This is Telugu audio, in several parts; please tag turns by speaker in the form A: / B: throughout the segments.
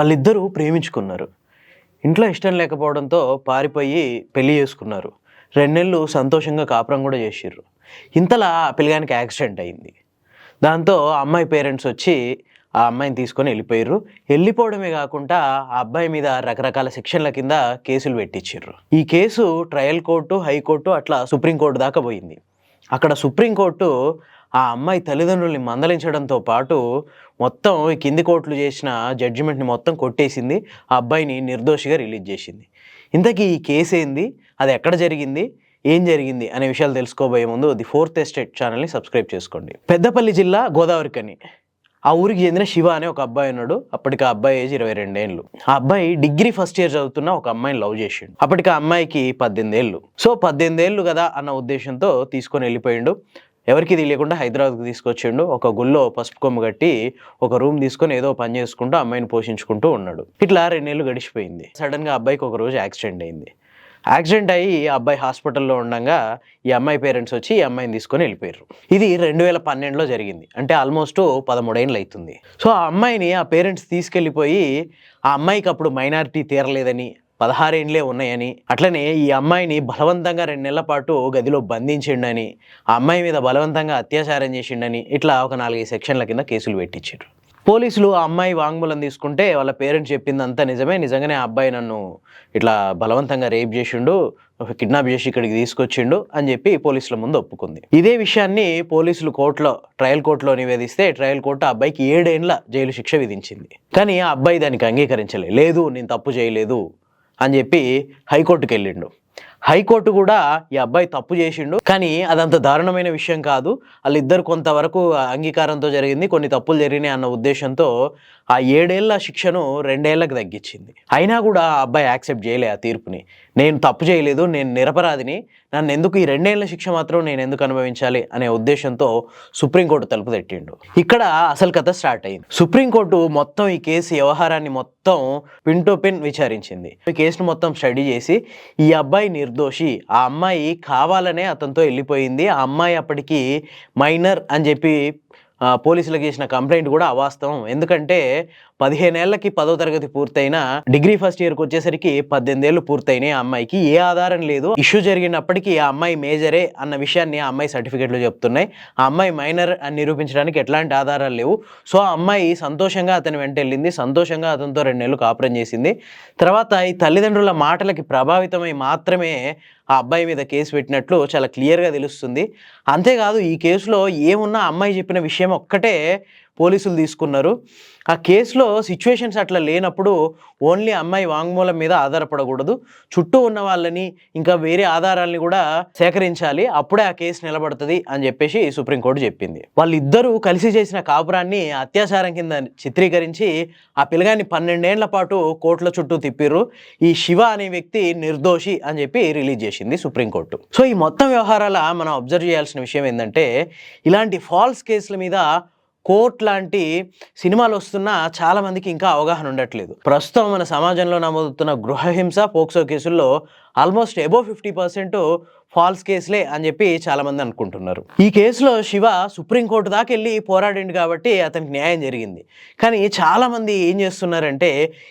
A: వాళ్ళిద్దరూ ప్రేమించుకున్నారు. ఇంట్లో ఇష్టం లేకపోవడంతో పారిపోయి పెళ్ళి చేసుకున్నారు. రెండు నెలలు సంతోషంగా కాపురం కూడా చేసిర్రు. ఇంతలా ఆ పిల్లగానికి యాక్సిడెంట్ అయింది. దాంతో అమ్మాయి పేరెంట్స్ వచ్చి ఆ అమ్మాయిని తీసుకొని వెళ్ళిపోయారు వెళ్ళిపోవడమే కాకుండా ఆ అబ్బాయి మీద రకరకాల శిక్షణల కింద కేసులు పెట్టించారు ఈ case trial court high court అట్లా సుప్రీంకోర్టు దాకా పోయింది. అక్కడ సుప్రీంకోర్టు ఆ అమ్మాయి తల్లిదండ్రుల్ని మందలించడంతో పాటు మొత్తం ఈ కింది కోట్లు చేసిన జడ్జిమెంట్ని మొత్తం కొట్టేసింది. ఆ అబ్బాయిని నిర్దోషిగా రిలీజ్ చేసింది. ఇంతకీ ఈ కేసు ఏంది? అది ఎక్కడ జరిగింది? ఏం జరిగింది? అనే విషయాలు తెలుసుకోబోయే ముందు ది ఫోర్త్ ఎస్టేట్ ఛానల్ని సబ్స్క్రైబ్ చేసుకోండి. పెద్దపల్లి జిల్లా గోదావరికని ఆ ఊరికి చెందిన శివ అనే ఒక అబ్బాయి ఉన్నాడు. అప్పటికి ఆ అబ్బాయి ఏజ్ ఇరవై రెండేళ్ళు ఆ అబ్బాయి డిగ్రీ ఫస్ట్ ఇయర్ చదువుతున్న ఒక అమ్మాయిని లవ్ చేసిండు. అప్పటికి ఆ అమ్మాయికి పద్దెనిమిది ఏళ్ళు. సో పద్దెనిమిది ఏళ్ళు కదా అన్న ఉద్దేశంతో తీసుకొని వెళ్ళిపోయిండు. ఎవరికి తెలియకుండా హైదరాబాద్కి తీసుకొచ్చిండు. ఒక గుళ్ళో పసుపు కొమ్మ కట్టి ఒక రూమ్ తీసుకొని ఏదో పని చేసుకుంటూ అమ్మాయిని పోషించుకుంటూ ఉన్నాడు. ఇట్లా రెండేళ్ళు గడిచిపోయింది. సడన్గా అబ్బాయికి ఒక రోజు యాక్సిడెంట్ అయింది. యాక్సిడెంట్ అయ్యి ఆ అబ్బాయి హాస్పిటల్లో ఉండగా ఈ అమ్మాయి పేరెంట్స్ వచ్చి ఈ అమ్మాయిని తీసుకొని వెళ్ళిపోయారు ఇది రెండు వేల పన్నెండులో జరిగింది. అంటే ఆల్మోస్ట్ పదమూడేళ్ళు అవుతుంది సో ఆ అమ్మాయిని ఆ పేరెంట్స్ తీసుకెళ్ళిపోయి ఆ అమ్మాయికి అప్పుడు మైనారిటీ తీరలేదని పదహారేండ్లే ఉన్నాయని అట్లనే ఈ అమ్మాయిని బలవంతంగా రెండు నెలల పాటు గదిలో బంధించిండని ఆ అమ్మాయి మీద బలవంతంగా అత్యాచారం చేసిండని ఇట్లా ఒక నాలుగైదు సెక్షన్ల కింద కేసులు పెట్టించారు పోలీసులు ఆ అమ్మాయి వాంగ్మూలం తీసుకుంటే వాళ్ళ పేరెంట్స్ చెప్పింది అంతా నిజమే. నిజంగానే ఆ అబ్బాయి నన్ను ఇట్లా బలవంతంగా రేప్ చేసిండు కిడ్నాప్ చేసి ఇక్కడికి తీసుకొచ్చిండు అని చెప్పి పోలీసుల ముందు ఒప్పుకుంది. ఇదే విషయాన్ని పోలీసులు కోర్టులో ట్రయల్ కోర్టులో నివేదిస్తే ట్రయల్ కోర్టు ఆ అబ్బాయికి ఏడేండ్ల జైలు శిక్ష విధించింది. కానీ ఆ అబ్బాయి దానికి అంగీకరించలే. లేదు నేను తప్పు చేయలేదు అని చెప్పి హైకోర్టుకి వెళ్ళిండు. హైకోర్టు కూడా ఈ అబ్బాయి తప్పు చేసిండు. కానీ అదంత దారుణమైన విషయం కాదు. వాళ్ళిద్దరు కొంతవరకు అంగీకారంతో జరిగింది కొన్ని తప్పులు జరిగినాయి అన్న ఉద్దేశంతో ఆ ఏడేళ్ళ శిక్షను రెండేళ్ళకు తగ్గించింది. అయినా కూడా ఆ అబ్బాయి యాక్సెప్ట్ చేయలే ఆ తీర్పుని. నేను తప్పు చేయలేదు నేను నిరపరాధిని. నన్ను ఎందుకు ఈ రెండేళ్ళ శిక్ష మాత్రం నేను ఎందుకు అనుభవించాలి అనే ఉద్దేశంతో సుప్రీంకోర్టు తలుపు తట్టిండు. ఇక్కడ అసలు కథ స్టార్ట్ అయింది. సుప్రీంకోర్టు మొత్తం ఈ కేసు వ్యవహారాన్ని మొత్తం మొత్తం పిన్ టు పిన్ విచారించింది. ఈ కేసును మొత్తం స్టడీ చేసి ఈ అబ్బాయి నిర్దోషి ఆ అమ్మాయి కావాలనే అతనితో వెళ్ళిపోయింది. ఆ అమ్మాయి అప్పటికి మైనర్ అని చెప్పి పోలీసులకు చేసిన కంప్లైంట్ కూడా అవాస్తవం. ఎందుకంటే పదిహేనేళ్ళకి పదో తరగతి పూర్తయిన డిగ్రీ ఫస్ట్ ఇయర్కి వచ్చేసరికి పద్దెనిమిది ఏళ్ళు పూర్తయినాయి ఆ అమ్మాయికి. ఏ ఆధారం లేదు. ఇష్యూ జరిగినప్పటికీ ఆ అమ్మాయి మేజరే అన్న విషయాన్ని ఆ అమ్మాయి సర్టిఫికెట్లు చెప్తున్నాయి. ఆ అమ్మాయి మైనర్ అని నిరూపించడానికి ఎట్లాంటి ఆధారాలు లేవు. సో ఆ అమ్మాయి సంతోషంగా అతని వెంట వెళ్ళింది సంతోషంగా అతనితో రెండు నెలలు కాపురం చేసింది. తర్వాత ఈ తల్లిదండ్రుల మాటలకి ప్రభావితమై మాత్రమే ఆ అబ్బాయి మీద కేసు పెట్టినట్లు చాలా క్లియర్గా తెలుస్తుంది. అంతేకాదు ఈ కేసులో ఏమున్నా అమ్మాయి చెప్పిన విషయం ఒక్కటే పోలీసులు తీసుకున్నారు. ఆ కేసులో సిచ్యువేషన్స్ అట్లా లేనప్పుడు ఓన్లీ అమ్మాయి వాంగ్మూలం మీద ఆధారపడకూడదు. చుట్టూ ఉన్న వాళ్ళని ఇంకా వేరే ఆధారాలని కూడా సేకరించాలి. అప్పుడే ఆ కేసు నిలబడుతుంది అని చెప్పేసి సుప్రీంకోర్టు చెప్పింది. వాళ్ళిద్దరూ కలిసి చేసిన కాపురాన్ని అత్యాచారం కింద చిత్రీకరించి ఆ పిల్లగాన్ని పన్నెండేళ్ళ పాటు కోర్టుల చుట్టూ తిప్పిర్రు. ఈ శివ అనే వ్యక్తి నిర్దోషి అని చెప్పి రిలీజ్ చేసింది సుప్రీంకోర్టు. సో ఈ మొత్తం వ్యవహారాల మనం అబ్జర్వ్ చేయాల్సిన విషయం ఏంటంటే ఇలాంటి ఫాల్స్ కేసుల మీద కోర్ట్ లాంటి సినిమాలు వస్తున్నా చాలామందికి ఇంకా అవగాహన ఉండట్లేదు. ప్రస్తుతం మన సమాజంలో నమోదుతున్న గృహహింస పోక్సో కేసుల్లో almost above fifty percent false కేసులే అని చెప్పి చాలామంది అనుకుంటున్నారు. ఈ కేసులో శివ సుప్రీంకోర్టు దాకా వెళ్ళి పోరాడిండు కాబట్టి అతనికి న్యాయం జరిగింది. కానీ చాలామంది ఏం చేస్తున్నారంటే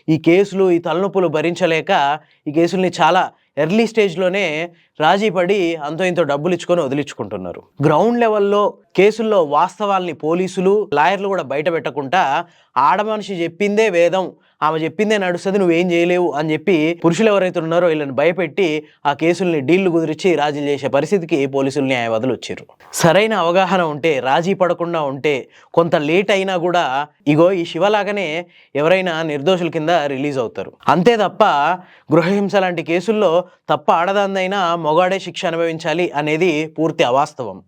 A: ఈ కేసులు ఈ తలనొప్పులు భరించలేక ఈ కేసుల్ని చాలా ఎర్లీ స్టేజ్లోనే రాజీ పడి అంతో ఇంతో డబ్బులు ఇచ్చుకొని వదిలించుకుంటున్నారు. గ్రౌండ్ లెవెల్లో కేసుల్లో వాస్తవాల్ని పోలీసులు లాయర్లు కూడా బయట పెట్టకుండా ఆడమనిషి చెప్పిందే వేదం ఆమె చెప్పిందే నడుస్తుంది నువ్వేం చేయలేవు అని చెప్పి పురుషులు ఎవరైతే ఉన్నారో వీళ్ళని భయపెట్టి ఆ కేసుల్ని డీళ్ళు కుదిరించి రాజీలు చేసే పరిస్థితికి పోలీసులు న్యాయవాదులు వచ్చారు. సరైన అవగాహన ఉంటే రాజీ పడకుండా ఉంటే కొంత లేట్ అయినా కూడా ఇగో ఈ శివలాగానే ఎవరైనా నిర్దోషుల కింద రిలీజ్ అవుతారు. అంతే తప్ప గృహహింస లాంటి కేసుల్లో తప్ప ఆడదాందైనా మొగాడే శిక్ష అనుభవించాలి అనేది పూర్తి అవాస్తవం.